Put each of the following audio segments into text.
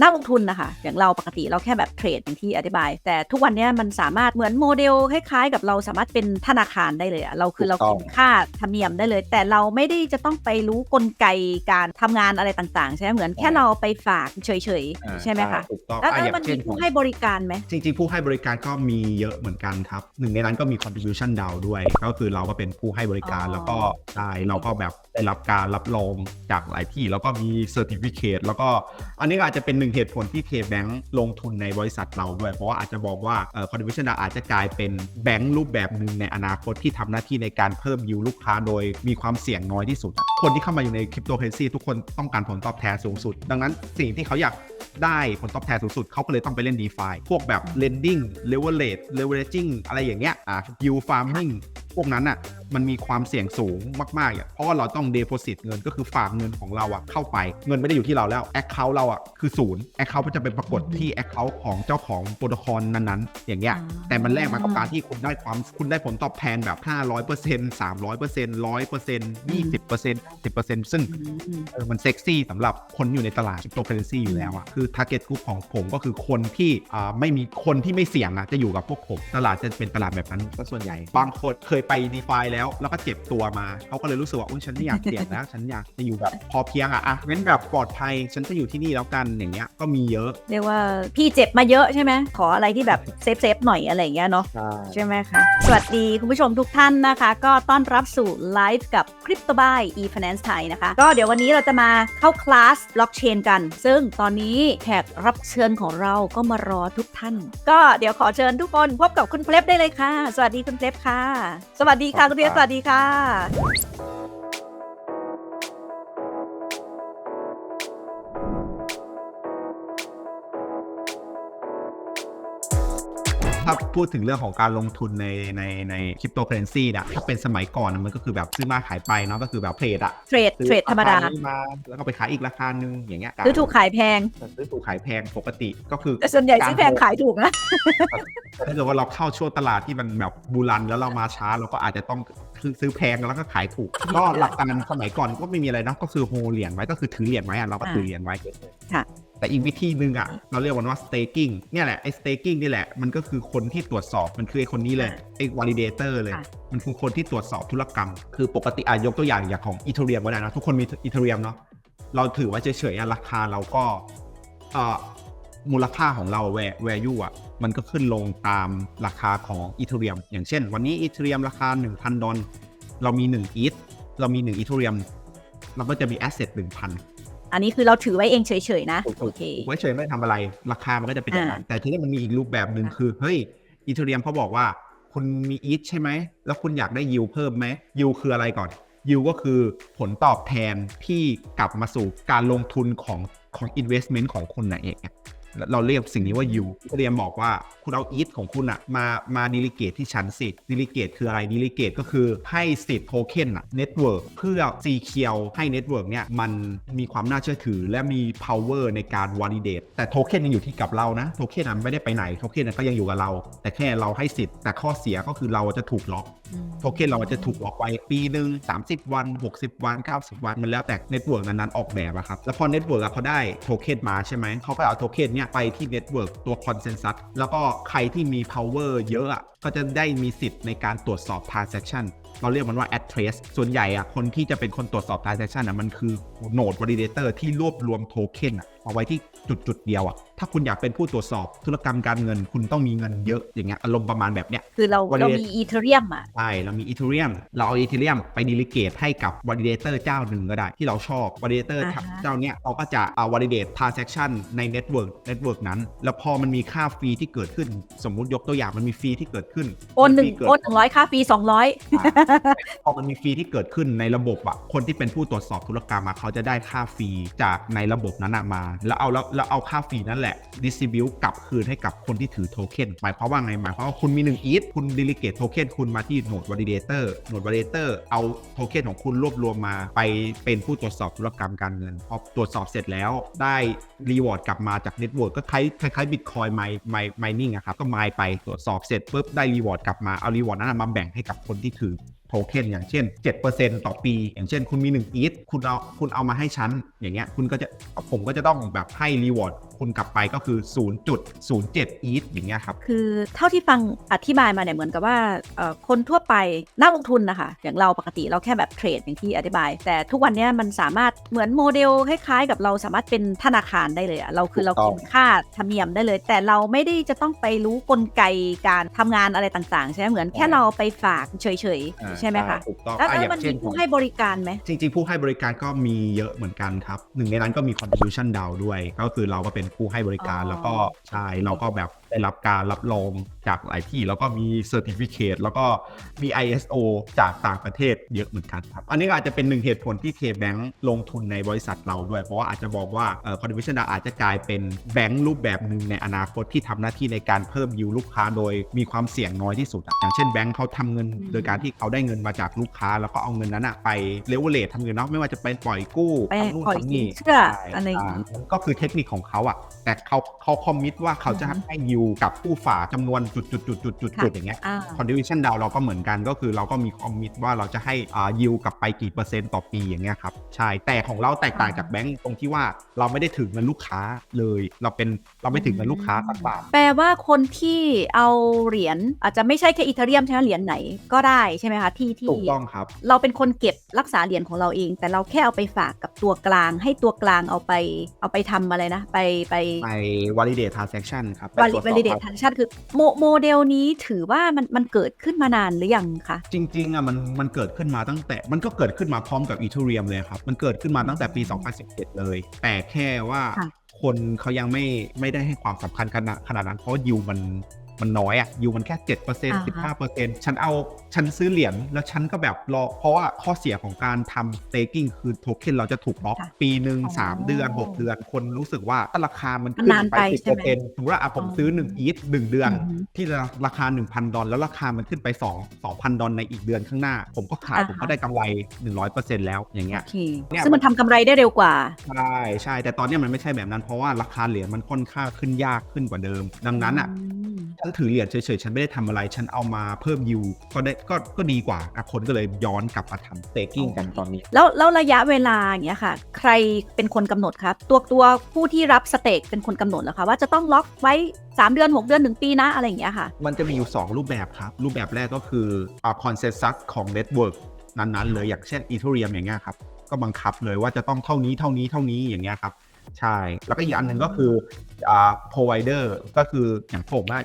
นักลงทุนนะคะอย่างเราปกติเราแค่แบบเทรดอย่างที่อธิบาย แต่ทุกวันเนี้ยมันสามารถเหมือนโมเดลคล้ายๆ กับเราสามารถเป็นธนาคารได้เลยอะเราคือเราถูกต้คิองดค่าธรรมเนียมได้เลย แต่เราไม่ได้จะต้องไปรู้กลไกการทำงานอะไรต่างๆ ใช่ไหมเหมือนแค่เราไปฝากเฉยอ่าๆใช่ไหมคะถูกต้องแล้วอะแล้วอย่ามันงมีเช่นขอผู้งให้บริการไหมจริงๆ ผู้ให้บริการก็มีเยอะเหมือนกันครับหนึ่งในนั้นก็มี contribution down ด้วย ก็คือเราก็เป็นผู้ให้บริการอ๋อแล้วก็ได้เราก็แบบได้รับการรับรองจากหลายที่แล้วก็มี certificate แล้วก็อันนี้ก็อาจจะเป็นหนึ่งเหตุผลที่ KBank ลงทุนในบริษัทเราด้วยเพราะว่าอาจจะบอกว่าเอ่อ contribution อาจจะกลายเป็นแบงค์รูปแบบหนึ่งในอนาคตที่ทำหน้าที่ในการเพิ่มยิวลูกค้าโดยมีความเสี่ยงน้อยที่สุด คนที่เข้ามาอยู่ในคริปโตเคอเรนซีทุกคนต้องการผลตอบแทนสูงสุด ดังนั้นสิ่งที่เขาอยาก ได้ผลตอบแทนสูงสุดเขาก็เลยต้องไปเล่น DeFi พวกแบบ lending leverage leveraging อะไรอย่างเงี้ยอะ yield farming พวกนั้นอะมันมีความเสี่ยงสูงมากๆอะเพราะว่าเราต้อง deposit เงินก็คือฝากเงินของเราอะเข้าไป เงินไม่ได้อยู่ที่เราแล้ว account เราอะคือศูนย์ account มันจะเป็นปรากฏที่ account ของเจ้าของโปรโตคอลนั้นๆ อย่างเงี้ยอ่าแต่มันแลกมากับการที่คุณได้ความคุณได้ผลตอบแทนแบบ 500% 300% 100% 20% 10%ซึ่งอืมเออมันเซ็กซี่สำหรับคนอยู่ในตลาดคริปโตเคอเรนซีอยู่แล้วอะคือ target group ของผมก็คือคนที่อ่าไม่มีคนที่ไม่เสี่ยงอะจะอยู่กับพวกผม ตลาดจะเป็นตลาดแบบนั้นก็ส่วนใหญ่ บางคนเคยไป d e f i แล้ว แล้วก็เจ็บตัวมา เขาก็เลยรู้สึกว่าอุ้ยฉันไม่อยากเสี่ยงแล้ว ฉันอยากจะอยู่แบบพอเพียงอะอะงั้นแบบปลอดภัย ฉันจะอยู่ที่นี่แล้วกันอย่างเงี้ยก็มีเยอะ เรียกว่าพี่เจ็บมาเยอะใช่ไหมขออะไรที่แบบเซฟเซฟๆหน่อยอะไรอย่างเงี้ยเนาะใช่ไหมคะสวัสดีคุณผู้ชมทุกท่านนะคะ ก็ต้อนรับสู่ไลฟ์กับ Crypto Buy e-finance ไทยนะคะ ก็เดี๋ยววันนี้เราจะมาเข้าคลาสบล็อกเชนกัน ซึ่งตอนนี้แขกรับเชิญของเราก็มารอทุกท่าน ก็เดี๋ยวขอเชิญทุกคนพบกับคุณเพลฟได้เลยค่ะ สวัสดีคุณเพลฟค่ะ สวัสดีค่ะคุณเพลฟสวัสดีค่ะ ถ้าพูดถึงเรื่องของการลงทุนในในในคริปโตเคอเรนซีเนี่ยถ้าเป็นสมัยก่อนอะมันก็คือแบบซื้อมาขายไปเนาะก็คือแบบเทรดอะเทรดเทรดธรรมดาซื้อคนี้มาแล้วก็ไปขายอีกราคาหนึ่งอย่างเงี้ยซื้อถูกขายแพงซื้อถูกขายแพงปกติก็คือแต่ส่วนใหญ่ซื้อแพงขายถูกนะถ้าเกิดว่าเราเข้าช่วงตลาดที่มันแบบบูรันแล้วเรามาช้าเราก็อาจจะต้องซื้อซื้อแพงแล้วก็ขายถูก ก็หลักการสมัยก่อนก็ไม่มีอะไรนะก็คือโฮเหรียญไว้ก็คือถือเหรียญไว้อะเราก็ถือเหรียญไว้ค่ะ แต่อีกวิธีหนึ่งอะเราเรียกมันว่า staking เนี่ยแหละไอ้ staking นี่แหละ มันก็คือคนที่ตรวจสอบมันคือไอ้คนนี้เลยไอ้ validator เลยค่ะมันคือคนที่ตรวจสอบธุรกรรม คือปกติอายกตัวอย่างอย่างของอีเทเรียมก็ได้นะทุกคนมีอีเทเรียมเนาะเราถือไว้เฉยๆอะราคาเราก็เอ่อมูลค่าของเราแวร์แวร์ยูอะมันก็ขึ้นลงตามราคาของอีเทเรียม อย่างเช่น วันนี้อีเทเรียมราคา 1,000 ดอลเรามี1อีทเรามี1อีเทเรียมเราก็จะมีแอสเซท1,000 อันนี้คือเราถือไว้เองเฉยๆนะ โอเคไว้เฉยไม่ทำอะไร ราคามันก็จะเป็นอย่างนั้นอ่าแต่ทีนี้มันมีอีกรูปแบบหนึ่งคือ เฮ้ยอีเทเรียมเขาบอกว่า คุณมีอีทใช่ไหม แล้วคุณอยากได้ยิวเพิ่มไหมยิวคืออะไรก่อนยิวก็คือผลตอบแทนที่กลับมาสู่การลงทุนของของ investment ของคุณนะเองอะ เราเรียกสิ่งนี้ว่ายิวเรียมบอกว่าคุณเอาอีทของคุณอะมามาดิลิเกตที่ชั้นสิดิลิเกตคืออะไรดิลิเกตก็คือให้สิทธิ์โทเค็นอะเน็ตเวิร์กเพื่อซีเคียวให้เน็ตเวิร์กเนี่ยมันมีความน่าเชื่อถือ และมี power ในการ validate แต่โทเค็นยังอยู่ที่กับเรานะโทเค็นอะไม่ได้ไปไหนโทเค็นอะก็ยังอยู่กับเรา แต่แค่เราให้สิทธิ์แต่ข้อเสียก็คือเราจะถูกล็อกโทเค็นเราจะถูกล็อกไว้ปีหนึ่ง30 วัน 60 วัน 90 วันมันแล้วแต่เน็ตเวิร์กนั้นๆออกแบบอะครับแล้วพอเน็ตเวิร์กเขาได้โทเค็นมาใช่ไหมเขาก็เอาโทเค็นเนี่ยไปที่เน็ตเวิร์กตัวคอนเซน s ัสแล้วก็ใครที่มี power เยอะอะก็จะได้มีสิทธิ์ในการตรวจสอบ transaction เราเรียกมันว่า ad trace ส่วนใหญ่อะคนที่จะเป็นคนตรวจสอบ transaction อะมันคือโนด validator ที่รวบรวมโทเค็นอะเอาไว้ที่จุดจุดๆเดียวอะถ้าคุณอยากเป็นผู้ตรวจสอบธุรกรรมการเงิน คุณต้องมีเงินเยอะอย่างเงี้ยอารมณ์ประมาณแบบเนี้ยคือเรา Validate เรามีอีเทเรียมอะใช่เรามี Ethereum เราเอา Ethereum ไปดิลิเกตให้กับ validator เจ้าหนึ่งก็ได้ ที่เราชอบ validator อ่าฮะเจ้าเนี้ยเขาก็จะเอา validate transaction ใน network network นั้น แล้วพอมันมีค่าฟรีที่เกิดขึ้น สมมุติยกตัวอย่างมันมีฟรีที่เกิดขึ้นโอนหนึ่งมีฟรีเกิดโอนหนึ่งร้อยค่าฟรีสองร้อยพอมันมีฟรีที่เกิดขึ้นในระบบอะคนที่เป็นผู้ตรวจสอบธุรกรรมอะเขาจะได้ค่าฟรีจากในระบบนั้นอะมา แล้วเอาแล้วแล้วเอาค่าฟรีนั่นแหละ distribute กลับคืนให้กับคนที่ถือโทเค็นหมายความว่าไงหมายความว่าคุณมี1 ETH คุณ delegate โทเค็นคุณมาที่โหนด validator โหนด validator เอาโทเค็นของคุณรวบรวมมาไปเป็นผู้ตรวจสอบธุรกรรมการเงินพอตรวจสอบเสร็จแล้วได้รีวอร์ดกลับมาจากเน็ตเวิร์กก็คล้ายคล้ายบิตคอยไมไมไมนิ่งอะครับก็ไมไปตรวจสอบเสร็จปุ๊บได้รีวอร์ดกลับมาเอารีวอร์ดนั้นมาแบ่งให้กับคนที่ถือ โทเค็นอย่างเช่น 7%ต่อปี อย่างเช่น คุณมี1อีทคุณเอาคุณเอามาให้ฉันอย่างเงี้ยคุณก็จะผมก็จะต้องแบบให้รีวอร์ด คุณกลับไปก็คือ 0.07 ETH อย่างเงี้ยครับ คือเท่าที่ฟังอธิบายมาเนี่ยเหมือนกับว่าเอ่อคนทั่วไปนักลงทุนนะคะ อย่างเราปกติเราแค่แบบเทรดอย่างที่อธิบาย แต่ทุกวันเนี้ยมันสามารถเหมือนโมเดลคล้ายๆ กับเราสามารถเป็นธนาคารได้เลยอะเราคือเราถูกต้องกินค่าธรรมเนียมได้เลย แต่เราไม่ได้จะต้องไปรู้กลไกการทำงานอะไรต่างๆ ใช่ไหมเหมือนแค่เราไปฝากเฉยๆ ใช่ไหมคะถูกต้องแล้วอะแล้วอย่ามันงเช่มีนผู้ให้บริการไหมจริงๆ ผู้ให้บริการก็มีเยอะเหมือนกันครับหนึ่งในนั้นก็มี contribution DAO ด้วย ก็คือเราก็เป็นผู้ให้บริการอ๋อแล้วก็ใช่เราก็แบบ ได้รับการรับรองจากหลายที่ แล้วก็มี certificate แล้วก็มี ISO จากต่างประเทศเยอะเหมือนกันครับ อันนี้ก็อาจจะเป็นหนึ่งเหตุผลที่ KBank ลงทุนในบริษัทเราด้วย เพราะว่าอาจจะบอกว่าเอ่อ contribution DAO อาจจะกลายเป็นแบงค์รูปแบบหนึ่งในอนาคตที่ทำหน้าที่ในการเพิ่มยิวลูกค้าโดยมีความเสี่ยงน้อยที่สุดอะอย่างเช่นแบงค์เขาทำเงินอืมโดยการที่เขาได้เงินมาจากลูกค้า แล้วก็เอาเงินนั้นอะไปเลเวลเลททำเงินเนาะไม่ว่าจะเป็นปล่อยกู้ไปทำนู่นปล่อยทำนี่สินเชื่อใช่อะไรอย่างงี้อ่ามันก็คือเทคนิคของเขาอะแต่เขาเขาคอมมิตว่าเขาจะอือฮึให้ยิวกับผู้ฝากจำนวนจุดจุดจุดจุดจุดค่ะจุดอย่างเงี้ย อ่า contribution DAO เราก็เหมือนกันก็คือเราก็มีคอมมิตว่าเราจะให้อ่ายิวกลับไปกี่เปอร์เซ็นต์ต่อปีอย่างเงี้ยครับใช่แต่ของเราแตกต่างจากแบงก์ตรงที่ว่าเราไม่ได้ถึงเงินลูกค้าเลย เราเป็นเราไม่ถึงเงินลูกค้าสักบาท แปลว่าคนที่เอาเหรียญอาจจะไม่ใช่แค่อีเทเรียมใช่ไหมเหรียญไหนก็ได้ใช่ไหมคะที่ที่ ถูกต้องครับ เราเป็นคนเก็บรักษาเหรียญของเราเอง แต่เราแค่เอาไปฝากกับตัวกลาง ให้ตัวกลางเอาไปเอาไปทำอะไรนะ ไปไป ไป validate transaction ครับไปวาตลิรวจสวาอบลิเดตครับทันชันคือโมโมเดลนี้ถือว่ามันมันเกิดขึ้นมานานหรือยังคะ จริงๆอะมันมันเกิดขึ้นมาตั้งแต่มันก็เกิดขึ้นมาพร้อมกับอีทูเรียมเลยครับ มันเกิดขึ้นมาตั้งแต่ปี 2017 เลย แต่แค่ว่าค่ะคนเขายังไม่ไม่ได้ให้ความสำคัญขนาดขนาดนั้นเพราะยิวมัน มันน้อยอะยิวมันแค่7% 15%ฉันเอาฉันซื้อเหรียญแล้วฉันก็แบบรอเพราะว่าข้อเสียของการทำ staking คือโทเค็นเราจะถูกล็อกค่ะปีหนึ่งอ๋อสามเดือน 6 เดือน คนรู้สึกว่าถ้าราคามันมันขึ้นนานไปไปใช่ไหม10%สมมติว่าอะผมซื้อ1อีทหนึ่งเดือนอือฮึที่ราคา 1,000 ดอลแล้วราคามันขึ้นไป 2 2,000 ดอลในอีกเดือนข้างหน้า ผมก็ขายอ่าฮะผมก็ได้กำไร 100%แล้วอย่างเงี้ยโอเคเนี่ยซึ่งมันทำกำไรได้เร็วกว่าใช่ใช่แต่ตอนเนี้ยมันไม่ใช่แบบนั้นเพราะว่าราคาเหรียญมันค่อนข้างขึ้นยากขึ้นกว่าเดิม ดังนั้นอะม ฉันถือเหรียญเฉยๆ ฉันไม่ได้ทำอะไร ฉันเอามาเพิ่มยูก็ได้ก็ก็ดีกว่าอะคนก็เลยย้อนกลับมาทำ staking กันตอนนี้ แล้วแล้วระยะเวลาอย่างเงี้ยค่ะ ใครเป็นคนกำหนดครับ ตัวตัวผู้ที่รับสเต็กเป็นคนกำหนดเหรอคะว่าจะต้องล็อกไว้ 3 เดือน 6 เดือนหนึ่งปีนะ อะไรอย่างเงี้ยค่ะ มันจะมีอยู่ 2 รูปแบบครับ รูปแบบแรกก็คืออ่า consensus ของ network นั้นๆเลยอย่างเช่น Ethereum อย่างเงี้ยครับก็บังคับเลยว่าจะต้องเท่านี้เท่านี้เท่านี้อย่างเงี้ยครับใช่ แล้วก็อีกอันหนึ่งก็คืออ่า provider ก็คืออย่างผมว่า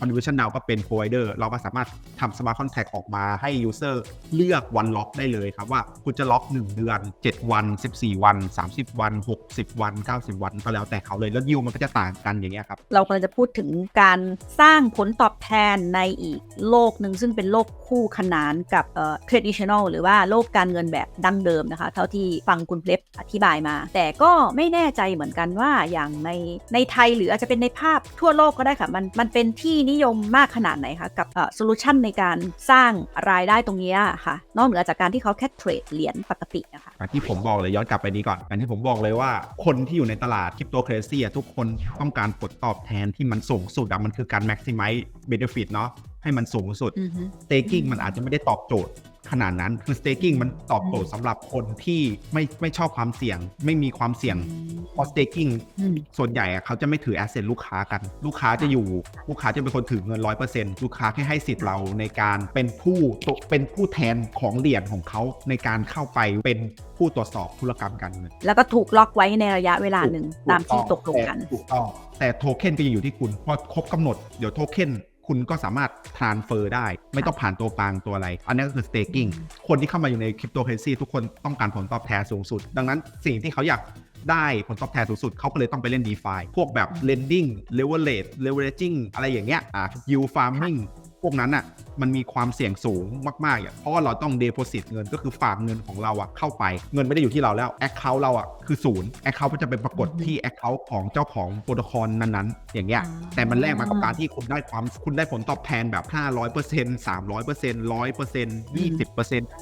contribution now ก็เป็น provider เราก็สามารถทำ smart contract ออกมาให้ user เลือกวันล็อกได้เลยครับว่าคุณจะล็อก 1 เดือน 7 วัน 14 วัน 30 วัน 60 วัน 90 วันก็แล้วแต่เขาเลยแล้วยิวมันก็จะต่างกันอย่างเงี้ยครับ เรากำลังจะพูดถึงการสร้างผลตอบแทนในอีกโลกหนึ่งซึ่งเป็นโลกคู่ขนานกับเอ่อ traditional หรือว่าโลกการเงินแบบดั้งเดิมนะคะ เท่าที่ฟังคุณเพลฟอธิบายมา แต่ก็ไม่แน่ใจเหมือนกันว่าอย่างในในไทยหรืออาจจะเป็นในภาพทั่วโลกก็ได้ค่ะมันมันเป็นที่นิยมมากขนาดไหนคะกับโซลูชันในการสร้างรายได้ตรงเนี้ยค่ะ นอกเหนือจากการที่เขาแค่เทรดเหรียญปกตินะคะอย่างที่ผมบอกเลยย้อนกลับไปนี้ก่อนอย่างที่ผมบอกเลยว่าคนที่อยู่ในตลาดคริปโตเคอเรนซีทุกคนต้องการผลตอบแทนที่มันสูงสุดอะมันคือการ maximize benefit เนาะให้มันสูงสุดอือฮึ staking มันอาจจะไม่ได้ตอบโจทย์ ขนาดนั้นคือ staking มันตอบโจทย์สำหรับคนที่ไม่ไม่ชอบความเสี่ยง ไม่มีความเสี่ยงเพราะ staking อืมส่วนใหญ่อะเขาจะไม่ถือแอสเซทลูกค้ากัน ลูกค้าจะอยู่ ลูกค้าจะเป็นคนถือเงิน100%ลูกค้าแค่ให้สิทธิ์เราในการเป็นผู้ตเป็นผู้แทนของเหรียญของเขาในการเข้าไปเป็นผู้ตรวจสอบธุรกรรมการเงินแล้วก็ถูกล็อกไว้ในระยะเวลาหนึ่งตามที่ตกลงกันถูกต้องแต่โทเค็นก็จะอยู่ที่คุณพอครบกำหนดเดี๋ยวโทเค็น คุณก็สามารถทรานเฟอร์ได้ ไม่ต้องผ่านตัวกลางตัวอะไร อันนี้ก็คือ staking คนที่เข้ามาอยู่ในคริปโตเคอเรนซีทุกคนต้องการผลตอบแทนสูงสุด ดังนั้นสิ่งที่เขาอยากได้ผลตอบแทนสูงสุด เขาก็เลยต้องไปเล่น DeFi พวกแบบ lending leverage leveraging อะไรอย่างเงี้ยอะ yield farming พวกนั้นอะมันมีความเสี่ยงสูงมากๆอะเพราะว่าเราต้อง deposit เงินก็คือฝากเงินของเราอะเข้าไปเงินไม่ได้อยู่ที่เราแล้ว account เราอะคือศูนย์ account มันจะไปปรากฏที่ account ของเจ้าของโปรโตคอลนั้นๆ อย่างเงี้ยอ่าแต่มันแลกมากับการที่คุณได้ความคุณได้ผลตอบแทนแบบ 500% 300% 100% 20%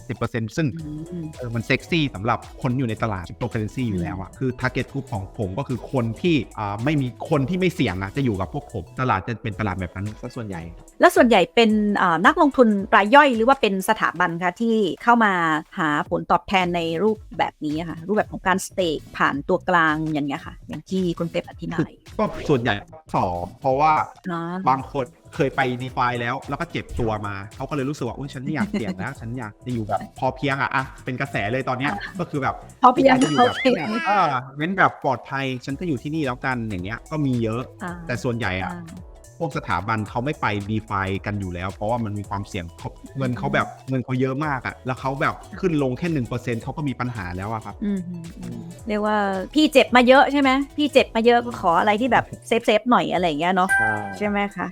10%ซึ่งอืมเออมันเซ็กซี่สำหรับคนอยู่ในตลาดคริปโตเคอเรนซีอยู่แล้วอะคือ target group ของผมก็คือคนที่อ่าไม่มีคนที่ไม่เสี่ยงอะจะอยู่กับพวกผมตลาดจะเป็นตลาดแบบนั้นซะส่วนใหญ่ แล้วส่วนใหญ่เป็นอ่านักลงทุนรายย่อยหรือว่าเป็นสถาบันคะที่เข้ามาหาผลตอบแทนในรูปแบบนี้อะค่ะ รูปแบบของการสเตกผ่านตัวกลางอย่างเงี้ยค่ะ อย่างที่คุณเป๊ปอธิบายก็ส่วนใหญ่สองเพราะว่าเนาะบางคนเคยไปดีฟาแล้วแล้วก็เจ็บตัวมาเขาก็เลยรู้สึกว่าอุ้ยฉันไม่อยากเสี่ยงแล้วฉันอยากจะอยู่แบบพอเพียงอะอะเป็นกระแสเลยตอนเนี้ยก็คือแบบพอเพียงากจะอยู่โอแบบเคอ่าเว้นแบบปลอดภัยฉันก็อยู่ที่นี่แล้วกันอย่างเงี้ยก็มีเยอะอ่าแต่ส่วนใหญ่อะอ่า พวกสถาบันเขาไม่ไปดีฟากันอยู่แล้ว เพราะว่ามันมีความเสี่ยงเขาเงินเขาแบบเงินเขาเยอะมากอะแล้วเขาแบบขึ้นลงแค่หนึ่งเปอร์เซ็นต์เขาก็มีปัญหาแล้วอะครับอืมอืมอืมเรียกว่าพี่เจ็บมาเยอะใช่ไหมพี่เจ็บมาเยอะก็ขออะไรที่แบบเซฟเซฟๆหน่อยอะไรอย่างเงี้ยเนาะใช่ไหมคะ